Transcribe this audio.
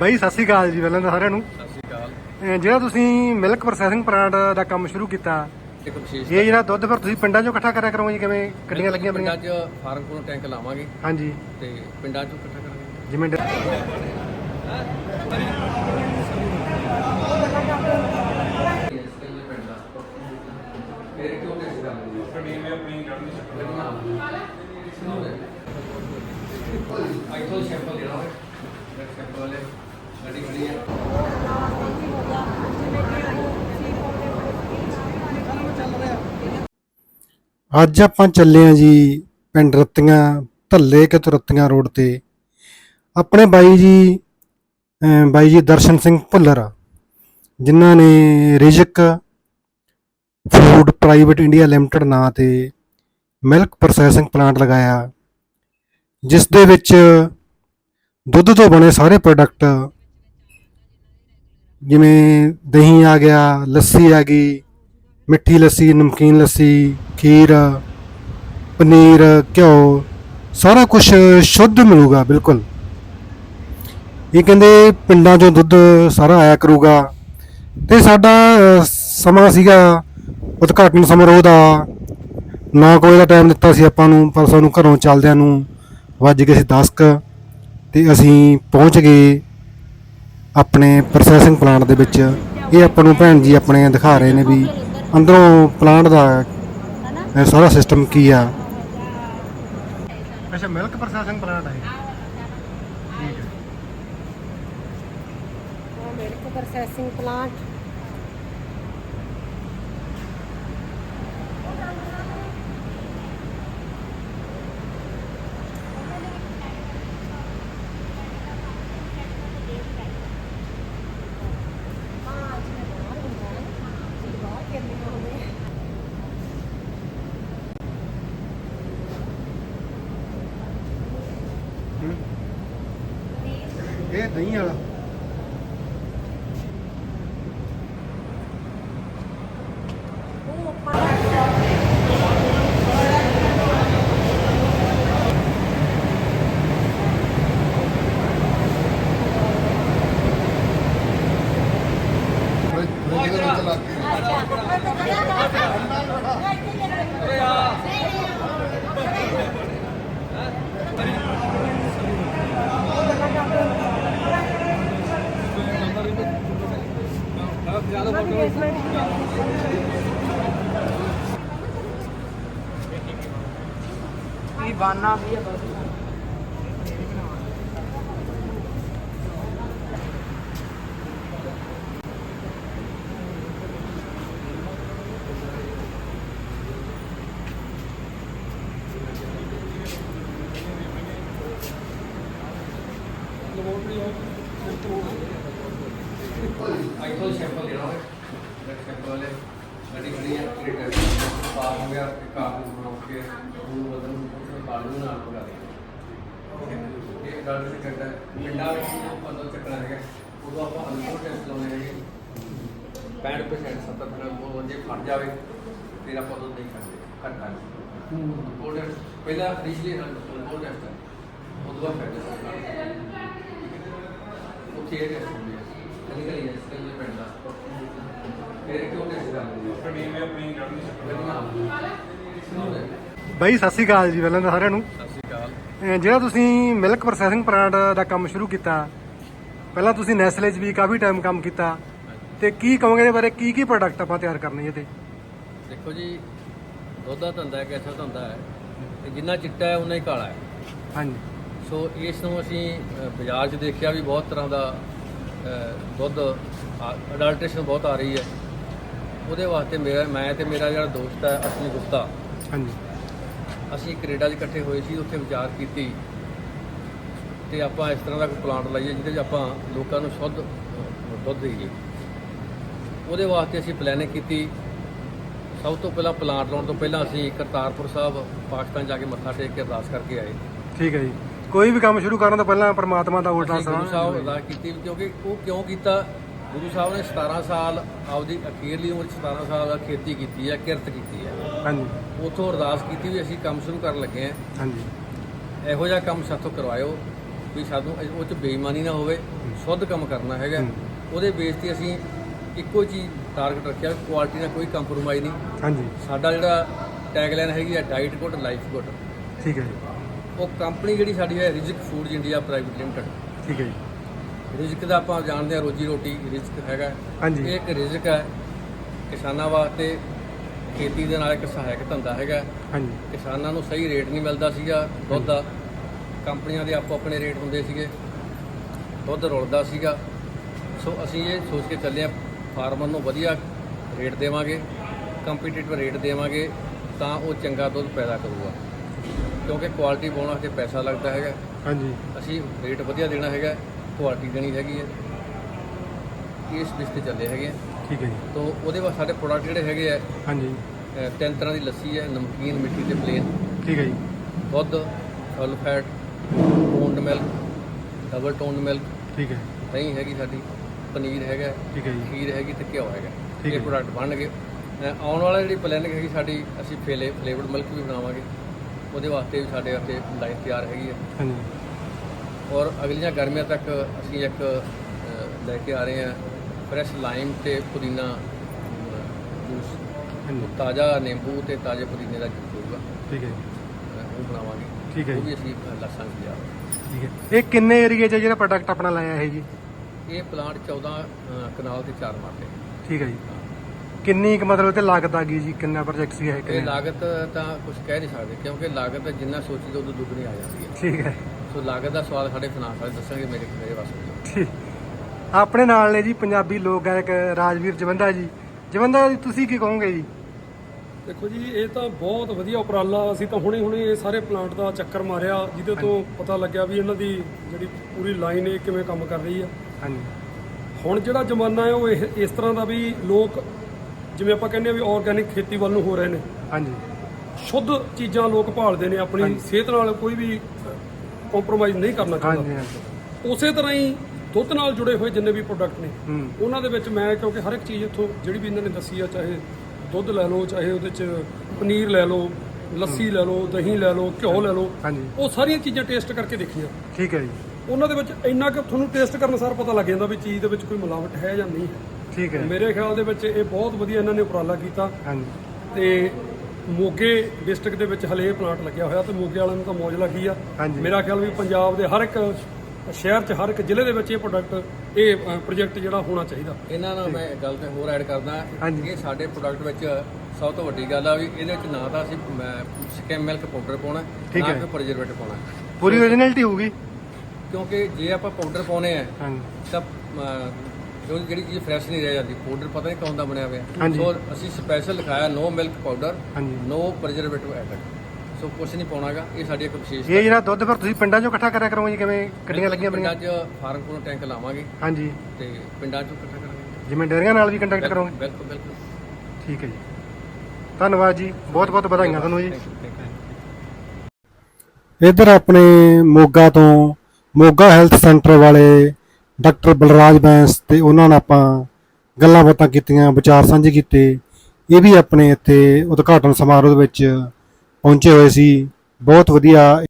ਬਾਈ ਸਤਿ ਸ਼੍ਰੀ ਅਕਾਲ ਜੀ ਪਹਿਲਾਂ ਤਾਂ ਸਾਰਿਆਂ ਨੂੰ। ਸਤਿ ਸ਼੍ਰੀ ਅਕਾਲ। ਜਿਹੜਾ ਤੁਸੀਂ ਮਿਲਕ ਪ੍ਰੋਸੈਸਿੰਗ ਪਲਾਂਟ ਦਾ ਕੰਮ ਸ਼ੁਰੂ ਕੀਤਾ ਇਹ ਜਿਹੜਾ ਦੁੱਧ ਫਿਰ ਤੁਸੀਂ ਪਿੰਡਾਂ 'ਚੋਂ ਇਕੱਠਾ ਕਰਿਆ ਕਰੋਗੇ ਜੀ ਕਿਵੇਂ ਗੱਡੀਆਂ ਲੱਗੀਆਂ ਪਈਆਂ? 'ਚ ਫਾਰਮ ਕੋਲੋਂ ਟੈਂਕ ਲਾਵਾਂਗੇ। ਹਾਂਜੀ। ਤੇ ਪਿੰਡਾਂ 'ਚੋਂ ਇਕੱਠਾ ਕਰਾਂਗੇ। ਜਿਵੇਂ ਡ- ਫਿਰ ਕਿਉਂ ਨਹੀਂ ਸਿੱਧਾ ਕੜੀ ਵੀ ਆਪਣੀ ਕੱਢ ਆਈ ਤੋਂ ਸੈਂਪਲ ਲੈਣਾ ਹੈ ਸੈਂਪਲ ਵਾਲੇ ਗੱਡੀ ਖੜੀ ਹੈ ਅੱਜ ਆਪਾਂ ਚੱਲੇ ਆ ਜੀ ਪਿੰਡ ਰੱਤੀਆਂ, ਧੱਲੇ ਕੇ ਤੁਰਤੀਆਂ ਰੋਡ ਤੇ। ਆਪਣੇ ਬਾਈ ਜੀ ਬਾਈ ਜੀ ਦਰਸ਼ਨ ਸਿੰਘ ਭੁੱਲਰ, ਜਿਨ੍ਹਾਂ ਨੇ ਰਿਜਕ ਫੂਡ ਪ੍ਰਾਈਵੇਟ ਇੰਡੀਆ ਲਿਮਟਿਡ ਨਾਂ ਤੇ ਮਿਲਕ ਪ੍ਰੋਸੈਸਿੰਗ ਪਲਾਂਟ ਲਗਾਇਆ, ਜਿਸ ਦੇ ਵਿੱਚ ਦੁੱਧ ਤੋਂ ਬਣੇ ਸਾਰੇ ਪ੍ਰੋਡਕਟ ਜਿਵੇਂ ਦਹੀਂ ਆ ਗਿਆ, ਲੱਸੀ ਆ ਗਈ ਮਿੱਠੀ ਲੱਸੀ, ਨਮਕੀਨ ਲੱਸੀ, ਖੀਰ, ਪਨੀਰ, ਘਿਓ, ਸਾਰਾ ਕੁਝ ਸ਼ੁੱਧ ਮਿਲੂਗਾ, ਬਿਲਕੁਲ। ਇਹ ਕਹਿੰਦੇ ਪਿੰਡਾਂ ਚੋਂ ਦੁੱਧ ਸਾਰਾ ਆਇਆ ਕਰੂਗਾ। ਤੇ ਸਾਡਾ ਸਮਾਂ ਸੀਗਾ ਉਦਘਾਟਨ ਸਮਾਰੋਹ ਦਾ। ਨਾ ਕੋਈ ਦਾ ਟਾਈਮ ਦਿੱਤਾ ਸੀ ਆਪਾਂ ਨੂੰ, ਪਰ ਸਾਨੂੰ ਘਰੋਂ ਚੱਲਦਿਆਂ ਨੂੰ ਵੱਜ ਗਏ ਸੀ 10 ਕੁ ਤੇ ਅਸੀਂ ਪਹੁੰਚ ਗਏ ਆਪਣੇ ਪ੍ਰੋਸੈਸਿੰਗ ਪਲਾਂਟ ਦੇ ਵਿੱਚ। ਇਹ ਆਪਾਂ ਨੂੰ ਭੈਣ ਜੀ ਆਪਣੇ ਦਿਖਾ ਰਹੇ ਨੇ ਵੀ ਅੰਦਰੋਂ ਪਲਾਂਟ ਦਾ ਇਹ ਸਾਰਾ ਸਿਸਟਮ ਕੀ ਆ? ਅੱਛਾ ਮਿਲਕ ਪ੍ਰੋਸੈਸਿੰਗ ਪਲਾਂਟ ਹੈ ਠੀਕ ਹੈ। ਮਿਲਕ ਪ੍ਰੋਸੈਸਿੰਗ ਪਲਾਂਟ ਇਹ ਦਹੀਂ ਵਾਲਾ। ਆਈ ਤੋਂ ਸੈਂਪਲ ਲੈਣਾ ਹੈ ਸੈਂਪਲ ਵਾਲੇ ਗੱਡੀ ਖੜੀ ਹੈ ਕ੍ਰੀਏਟਰ ਪਾਰ ਹੋ ਗਿਆ ਤੇ ਕਾਫੀ ਬਣਾ ਕੇ ਉਹਨੂੰ ਬਦਲ ਨੂੰ ਪਾਲ ਨੂੰ ਨਾਲ ਪਕਾ ਦੇ ਇਹ ਗੱਲ ਤੇ ਕਰਦਾ ਪਿੰਡਾਂ ਵਿੱਚ ਜਦੋਂ ਪੰਦੋਂ ਚੱਕਣਾ ਹੈਗਾ ਉਦੋਂ ਆਪਾਂ ਅਲਕੋਹਲ ਟੈਸਟ ਲਾਉਣੇ ਹੈਗੇ 65% 70% ਉਹ ਜੇ ਫੜ ਜਾਵੇ ਫਿਰ ਆਪਾਂ ਦੁੱਧ ਨਹੀਂ ਖਾਂਦੇ ਘੱਟ ਖਾਂਦੇ ਅਲਕੋਹਲ ਟੈਸਟ ਪਹਿਲਾਂ ਰਿਸ਼ਲੀ ਅਲਕੋਹਲ ਟੈਸਟ ਹੈ ਉਦੋਂ ਬਾਅਦ ਫੈਟ ਉੱਥੇ ਇਹ ਟੈਸਟ ਹੁੰਦੇ ਆ ਕਦੀ ਕਦੀ ਇਸ ਤੇ ਪਿੰਡ ਦਾ। ਬਾਈ ਸਤਿ ਸ਼੍ਰੀ ਅਕਾਲ ਜੀ ਪਹਿਲਾਂ ਤਾਂ ਸਾਰਿਆਂ ਨੂੰ। ਸ਼੍ਰੀ ਅਕਾਲ। ਜਿਹੜਾ ਤੁਸੀਂ ਮਿਲਕ ਪ੍ਰੋਸੈਸਿੰਗ ਪਲਾਂਟ ਦਾ ਕੰਮ ਸ਼ੁਰੂ ਕੀਤਾ ਪਹਿਲਾਂ ਤੁਸੀਂ ਨੈਸਲੇ 'ਚ ਵੀ ਕਾਫੀ ਟਾਈਮ ਕੰਮ ਕੀਤਾ ਤੇ ਕੀ ਕਹੋਗੇ ਇਹਦੇ ਬਾਰੇ ਕੀ ਕੀ ਪ੍ਰੋਡਕਟ ਆਪਾਂ ਤਿਆਰ ਕਰਨੇ ਇਹਦੇ? ਦੇਖੋ ਜੀ ਦੁੱਧ ਦਾ ਧੰਦਾ ਇੱਕ ਐਸਾ ਧੰਦਾ ਹੈ ਕਿ ਜਿੰਨਾ ਚਿੱਟਾ ਹੈ ਉਨਾ ਹੀ ਕਾਲਾ ਹੈ। ਹਾਂਜੀ। ਸੋ ਇਸ ਨੂੰ ਅਸੀਂ ਬਾਜ਼ਾਰ 'ਚ ਦੇਖਿਆ ਵੀ ਬਹੁਤ ਤਰ੍ਹਾਂ ਦਾ ਦੁੱਧ ਅਡਲਟ੍ਰੇਸ਼ਨ ਬਹੁਤ ਆ ਰਹੀ ਹੈ। ਉਹਦੇ ਵਾਸਤੇ ਮੇਰਾ ਮੈਂ ਤੇ ਮੇਰਾ ਜਿਹੜਾ ਦੋਸਤ ਹੈ ਅਸਲੀ ਗੁਪਤਾ। ਹਾਂਜੀ। ਅਸੀਂ ਕੈਨੇਡਾ 'ਚ ਇਕੱਠੇ ਹੋਏ ਸੀ ਉੱਥੇ ਵਿਚਾਰ ਕੀਤੀ। ਤੇ ਆਪਾਂ ਇਸ ਤਰ੍ਹਾਂ ਦਾ ਕੋਈ ਪਲਾਂਟ ਲਾਈਏ ਜਿਹਦੇ 'ਚ ਆਪਾਂ ਲੋਕਾਂ ਨੂੰ ਸ਼ੁੱਧ ਦੁੱਧ ਦੇਈਏ। ਉਹਦੇ ਵਾਸਤੇ ਅਸੀਂ ਪਲੈਨਿੰਗ ਕੀਤੀ। ਸਭ ਤੋਂ ਪਹਿਲਾਂ ਪਲਾਂਟ ਲਾਉਣ ਤੋਂ ਪਹਿਲਾਂ ਅਸੀਂ ਕਰਤਾਰਪੁਰ ਸਾਹਿਬ ਪਾਕਿਸਤਾਨ ਜਾ ਕੇ ਮੱਥਾ ਟੇਕ ਕੇ ਅਰਦਾਸ ਕਰਕੇ ਆਏ। ਠੀਕ ਹੈ ਜੀ। ਕੋਈ ਵੀ ਕੰਮ ਸ਼ੁਰੂ ਕਰਨ ਤੋਂ ਪਹਿਲਾਂ ਪ੍ਰਮਾਤਮਾ ਦਾ ਉਲਟਾ ਸਾਹ ਅਰਦਾਸ ਕੀਤੀ ਕਿਉਂਕਿ ਉਹ ਕਿਉਂ ਕੀਤਾ? ਗੁਰੂ ਸਾਹਿਬ ਨੇ 17 ਸਾਲ ਆਪਦੀ ਅਖੀਰਲੀ ਉਮਰ 'ਚ 17 ਸਾਲ ਖੇਤੀ ਕੀਤੀ ਹੈ ਕਿਰਤ ਕੀਤੀ ਹੈ। ਹਾਂਜੀ। ਉੱਥੋਂ ਅਰਦਾਸ ਕੀਤੀ ਵੀ ਅਸੀਂ ਕੰਮ ਸ਼ੁਰੂ ਕਰਨ ਲੱਗੇ ਹਾਂ। ਹਾਂਜੀ। ਇਹੋ ਜਿਹਾ ਕੰਮ ਸਾਥੋਂ ਕਰਵਾਇਓ ਵੀ ਸਾਨੂੰ ਇਹ- ਉਹ ਚ ਬੇਈਮਾਨੀ ਨਾ ਹੋਵੇ ਸ਼ੁੱਧ ਕੰਮ ਕਰਨਾ ਹੈਗਾ। ਹੂੰ। ਉਹਦੇ ਬੇਸ ਤੇ ਅਸੀਂ ਇੱਕੋ ਚੀਜ਼ ਟਾਰਗੇਟ ਰੱਖਿਆ ਕੁਆਲਿਟੀ ਨਾਲ ਕੋਈ ਕੰਪਰੋਮਾਈਜ਼ ਨਹੀਂ। ਹਾਂਜੀ। ਸਾਡਾ ਜਿਹੜਾ ਟੈਗਲਾਈਨ ਹੈਗੀ ਆ ਡਾਈਟ ਗੁੱਡ ਲਾਈਫ ਗੁੱਡ ਠੀਕ ਹੈ ਜੀ। ਉਹ ਕੰਪਨੀ ਜਿਹੜੀ ਸਾਡੀ ਹੈ Rizq foods India private limited ਠੀਕ ਹੈ ਜੀ। ਰਿਜ਼ਕ ਦਾ ਆਪਾਂ ਜਾਣਦੇ ਹਾਂ ਰੋਜੀ ਰੋਟੀ ਰਿਜ਼ਕ ਹੈਗਾ। ਹਾਂਜੀ। ਇਹ ਇੱਕ ਰਿਜ਼ਕ ਹੈ ਕਿਸਾਨਾਂ ਵਾਸਤੇ। ਖੇਤੀ ਦੇ ਨਾਲ ਇੱਕ ਸਹਾਇਕ ਧੰਦਾ ਹੈਗਾ। ਹਾਂਜੀ। ਕਿਸਾਨਾਂ ਨੂੰ ਸਹੀ ਰੇਟ ਨਹੀਂ ਮਿਲਦਾ ਸੀਗਾ ਦੁੱਧ ਦਾ। ਕੰਪਨੀਆਂ ਦੇ ਆਪੋ ਆਪਣੇ ਰੇਟ ਹੁੰਦੇ ਸੀਗੇ। ਦੁੱਧ ਰੁਲਦਾ ਸੀਗਾ। ਸੋ ਅਸੀਂ ਇਹ ਸੋਚ ਕੇ ਚੱਲੇ ਆ ਫਾਰਮਰ ਨੂੰ ਵਧੀਆ ਰੇਟ ਦੇਵਾਂਗੇ ਕੰਪੀਟੀਟਿਵ ਰੇਟ ਦੇਵਾਂਗੇ ਤਾਂ ਉਹ ਚੰਗਾ ਦੁੱਧ ਪੈਦਾ ਕਰੂਗਾ। ਕਿਉਂਕਿ ਕੁਆਲਿਟੀ ਪਾਉਣ ਵਾਸਤੇ ਪੈਸਾ ਲੱਗਦਾ ਹੈਗਾ। ਹਾਂਜੀ। ਅਸੀਂ ਰੇਟ ਵਧੀਆ ਦੇਣਾ ਹੈਗਾ। ਕੁਆਲਿਟੀ ਦੇਣੀ ਹੈਗੀ ਹੈ। ਇਸ ਬਿਸ ਤੇ ਚੱਲੇ ਹੈਗੇ ਆ। ਠੀਕ ਹੈ ਜੀ। ਤੋ ਉਹਦੇ ਬਾਅਦ ਸਾਡੇ ਪ੍ਰੋਡਕਟ ਜਿਹੜੇ ਹੈਗੇ ਆ ਹਾਂਜੀ। ਤਿੰਨ ਤਰ੍ਹਾਂ ਦੀ ਲੱਸੀ ਹੈ ਨਮਕੀਨ ਮਿੱਠੀ ਤੇ ਪਲੇਨ ਠੀਕ ਹੈ ਜੀ। ਦੁੱਧ full fat toned milk double toned milk ਠੀਕ ਹੈ। ਦਹੀਂ ਹੈਗੀ ਸਾਡੀ ਪਨੀਰ ਹੈਗਾ ਠੀਕ ਹੈ ਜੀ। ਖੀਰ ਹੈਗੀ ਤੇ ਘਿਓ ਹੈਗਾ। ਠੀਕ ਇਹ ਹੈ। ਪ੍ਰੋਡਕਟ ਬਣਨਗੇ। ਅ, ਆਉਣ ਵਾਲਾ ਜਿਹੜੀ ਪਲੈਨਿੰਗ ਹੈਗੀ ਸਾਡੀ ਅਸੀਂ ਫੇਲੇ ਫਲੇਵਰਡ ਮਿਲਕ ਵੀ ਬਣਾਵਾਂਗੇ। ਉਹਦੇ ਵਾਸਤੇ ਵੀ ਸਾਡੇ ਵਾਸਤੇ ਲਾਈਨ ਤਿਆਰ ਹੈਗੀ ਹੈ। ਹਾਂਜੀ। ਔਰ ਅਗਲੀਆਂ ਗਰਮੀਆਂ ਤੱਕ ਅਸੀਂ ਇੱਕ ਲੈ ਕੇ ਆ ਰਹੇ ਹਾਂ ਫਰੈਸ਼ ਲਾਈਮ ਤੇ ਪੁਦੀਨਾ ਜੂਸ। ਤਾਜ਼ਾ ਨਿੰਬੂ ਤੇ ਤਾਜ਼ੇ ਪੁਦੀਨੇ ਦਾ ਜੂਸ ਹੋਊਗਾ। ਠੀਕ ਹੈ ਜੀ। ਉਹ ਬਣਾਵਾਂਗੇ। ਠੀਕ ਹੈ ਉਹ ਵੀ ਅਸੀਂ ਲਾਸਾਂਗੇ ਯਾਰ। ਠੀਕ ਹੈ। ਇਹ ਕਿੰਨੇ ਏਰੀਏ 'ਚ ਜਿਹੜਾ ਪ੍ਰੋਡਕਟ ਆਪਣਾ ਲਾਇਆ ਹੈ ਜੀ? ਇਹ ਪਲਾਂਟ 14 ਅ, ਕਨਾਲ ਤੇ ਚਾਰ ਮਾਰਦੇ ਠੀਕ ਹੈ ਜੀ। ਕਿੰਨੀ ਕੁ ਮਤਲਬ ਤੇ ਲਾਗਤ ਆ ਗਈ ਜੀ? ਕਿੰਨਾ ਪ੍ਰੋਜੈਕਟ ਸੀ ਇਹ ਲਾਗਤ ਤਾਂ ਕੁਝ ਕਹਿ ਨਹੀਂ ਸਕਦੇ ਕਿਉਂਕਿ ਲਾਗਤ ਜਿੰਨਾ ਸੋਚੀਦਾ ਉਦੋਂ ਦੁੱਗਣੀ ਆ ਜਾਂਦੀ ਹੈ। ਠੀਕ ਹੈ। ਸੋ ਲਾਗਤ ਦਾ ਸਵਾਲ ਸਾਡੇ ਫਾਈਨਾਂਸ ਵਾਲੇ ਦੱਸਣਗੇ ਮੇਰੇ ਮੇਰੇ ਵਾਸਤੇ ਆਪਣੇ ਨਾਲ ਨੇ ਜੀ ਪੰਜਾਬੀ ਲੋਕ ਗਾਇਕ ਰਾਜਵੀਰ ਜਵੰਦਾ ਜੀ। ਜਵੰਦਾ ਜੀ ਤੁਸੀਂ ਕੀ ਕਹੋਗੇ ਜੀ? ਦੇਖੋ ਜੀ ਇਹ ਤਾਂ ਬਹੁਤ ਵਧੀਆ ਉਪਰਾਲਾ ਅਸੀਂ ਤਾਂ ਹੁਣੇ ਹੁਣੇ ਇਹ ਸਾਰੇ ਪਲਾਂਟ ਦਾ ਚੱਕਰ ਮਾਰਿਆ ਜਿਹਦੇ ਤੋਂ ਪਤਾ ਲੱਗਿਆ ਵੀ ਇਹਨਾਂ ਦੀ ਜਿਹੜੀ ਪੂਰੀ ਲਾਈਨ ਇਹ ਕਿਵੇਂ ਕੰਮ ਕਰ ਰਹੀ ਆ। ਹਾਂਜੀ। ਹੁਣ ਜਿਹੜਾ ਜ਼ਮਾਨਾ ਹੈ ਉਹ ਇਹ- ਇਸ ਤਰ੍ਹਾਂ ਦਾ ਵੀ ਲੋਕ ਜਿਵੇਂ ਆਪਾਂ ਕਹਿੰਦੇ ਆ ਵੀ ਆਰਗੈਨਿਕ ਖੇਤੀ ਵੱਲ ਨੂੰ ਹੋ ਰਹੇ ਨੇ। ਹਾਂਜੀ। ਸ਼ੁੱਧ ਚੀਜ਼ਾਂ ਲੋਕ ਭਾਲਦੇ ਨੇ ਆਪਣੀ ਸਿਹਤ ਨਾਲ ਕੋਈ ਵੀ ਕੰਪਰੋਮਾਈਜ਼ ਨਹੀਂ ਕਰਨਾ ਹਾਂਜੀ ਚਾਹੁੰਦਾ। ਹਾਂਜੀ ਉਸੇ ਤਰ੍ਹਾਂ ਹੀ ਦੁੱਧ ਨਾਲ ਜੁੜੇ ਹੋਏ ਜਿੰਨੇ ਵੀ ਪ੍ਰੋਡਕਟ ਨੇ ਹੂੰ। ਉਹਨਾਂ ਦੇ ਵਿੱਚ ਮੈਂ ਕਿਉਂਕਿ ਹਰ ਇੱਕ ਚੀਜ਼ ਇੱਥੋਂ ਜਿਹੜੀ ਵੀ ਇਹਨਾਂ ਨੇ ਦੱਸੀ ਆ ਚਾਹੇ ਦੁੱਧ ਲੈ ਲਓ ਚਾਹੇ ਉਹਦੇ ਚ ਪਨੀਰ ਲੈ ਲਓ ਲੱਸੀ ਲੈ ਲਓ ਦਹੀਂ ਲੈ ਲਓ ਘਿਓ ਲੈ ਲਓ ਹਾਂਜੀ। ਉਹ ਸਾਰੀਆਂ ਚੀਜ਼ਾਂ ਟੇਸਟ ਕਰਕੇ ਦੇਖੀਆਂ। ਠੀਕ ਹੈ ਜੀ। ਉਹਨਾਂ ਦੇ ਵਿੱਚ ਇੰਨਾ ਕਿ ਤੁਹਾਨੂੰ ਟੇਸਟ ਕਰਨ ਸਾਰ ਪਤਾ ਲੱਗ ਜਾਂਦਾ ਵੀ ਚੀਜ਼ ਦੇ ਵਿੱਚ ਕੋਈ ਮਿਲਾਵਟ ਹੈ ਜਾਂ ਨਹੀਂ ਹੈ। ਠੀਕ ਹੈ। ਮੇਰੇ ਖਿਆਲ ਦੇ ਵਿੱਚ ਇਹ ਬਹੁਤ ਵਧੀਆ ਇਹਨਾਂ ਨੇ ਉਪਰਾਲਾ ਕੀਤਾ। ਹਾਂਜੀ। ਤੇ ਮੋਗੇ ਡਿਸਟ੍ਰਿਕਟ ਦੇ ਵਿੱਚ ਹਲੇ ਇਹ ਪਲਾਂਟ ਲੱਗਿਆ ਹੋਇਆ ਤੇ ਮੋਗੇ ਵਾਲਿਆਂ ਨੂੰ ਤਾਂ ਮੌਜ ਲੱਗੀ ਆ ਹਾਂਜੀ। ਮੇਰਾ ਖਿਆਲ ਵੀ ਪੰਜਾਬ ਦੇ ਹਰ ਇੱਕ ਸ਼ਹਿਰ 'ਚ ਹਰ ਇੱਕ ਜ਼ਿਲ੍ਹੇ ਦੇ ਵਿੱਚ ਇਹ ਪ੍ਰੋਡਕਟ ਇਹ ਪ੍ਰੋਜੈਕਟ ਜਿਹੜਾ ਹੋਣਾ ਚਾਹੀਦਾ ਇਹਨਾਂ ਨਾਲ ਮੈਂ ਗੱਲ ਤੇ ਹੋਰ ਐਡ ਕਰਦਾ ਹਾਂਜੀ। ਇਹ ਸਾਡੇ ਪ੍ਰੋਡਕਟ ਵਿੱਚ ਸਭ ਤੋਂ ਵੱਡੀ ਗੱਲ ਆ ਵੀ ਇਹਦੇ ਵਿੱਚ ਨਾ ਤਾਂ ਅਸੀਂ ਸਕਿਮ ਮਿਲਕ ਪਾਊਡਰ ਪਾਉਣਾ ਠੀਕ ਨਾ ਹੈ। ਪ੍ਰਜਰਵੇਟਿਵ ਪਾਉਣਾ ਪੂਰੀ ਓਰੀਜਨੈਲਿਟੀ ਹੋਊਗੀ ਕਿਉਂਕਿ ਜੇ ਆਪਾਂ ਪਾਊਡਰ ਪਾਉਨੇ ਆ ਹਾਂਜੀ ਤਾਂ ਜੋ ਜਿਹੜੀ ਚੀਜ਼ ਫਰੈਸ਼ ਨਹੀਂ ਰਹਿ ਜਾਂਦੀ ਪਾਊਡਰ ਪਤਾ ਨਹੀਂ ਕੌਣ ਦਾ ਬਣਿਆ ਹੋਇਆ। ਹਾਂਜੀ। ਸੋ ਅਸੀਂ ਸਪੈਸ਼ਲ ਲਿਖਾਇਆ ਨੋ ਮਿਲਕ ਪਾਊਡਰ ਹਾਂਜੀ। ਨੋ ਪ੍ਰਜਰਵੇਟਿਵ ਐਡਡ ਸੋ ਕੁਝ ਨਹੀਂ ਪਾਉਣਾਗਾ ਇਹ ਸਾਡੀ ਇੱਕ ਵਿਸ਼ੇਸ਼ਤਾ ਇਹ ਜਿਹੜਾ ਦੁੱਧ ਫਿਰ ਤੁਸੀਂ ਪਿੰਡਾਂ 'ਚੋਂ ਇਕੱਠਾ ਕਰਿਆ ਕਰੋਗੇ ਜੀ ਕਿਵੇਂ ਗੱਡੀਆਂ ਲੱਗੀਆਂ ਪਿੰਡਾਂ ਬਣੀਆਂ 'ਚ ਫਾਰਮ ਕੋਲੋਂ ਟੈਂਕ ਲਾਵਾਂਗੇ। ਹਾਂਜੀ। ਤੇ ਪਿੰਡਾਂ 'ਚੋਂ ਇਕੱਠਾ ਕਰਾਂਗੇ। ਜਿਵੇਂ ਡੇਅਰੀਆਂ ਨਾਲ ਵੀ ਕੰਟੈਕਟ ਕਰੋਗੇ? ਬਿਲਕੁਲ ਬਿਲਕੁਲ। ਠੀਕ ਹੈ ਜੀ। ਧੰਨਵਾਦ ਜੀ ਬਹੁਤ ਬਹੁਤ ਵਧਾਈਆਂ ਤੁਹਾਨੂੰ ਜੀ। Thank you, thank you. ਇੱਧਰ ਆਪਣੇ ਮੋਗਾ ਤੋਂ ਮੋਗਾ ਹੈਲਥ ਸੈਂਟਰ ਵਾਲੇ ਡਾਕਟਰ ਬਲਰਾਜ ਬੈਂਸ ਤੇ ਉਹਨਾਂ ਨਾਲ ਆਪਾਂ ਗੱਲਾਂ ਬਾਤਾਂ ਕੀਤੀਆਂ, ਵਿਚਾਰ ਸਾਂਝੇ ਕੀਤੇ। ਇਹ ਵੀ ਆਪਣੇ ਇੱਥੇ ਉਦਘਾਟਨ ਸਮਾਰੋਹ ਦੇ ਵਿੱਚ ਪਹੁੰਚੇ ਹੋਏ ਸੀ। ਬਹੁਤ ਵਧੀਆ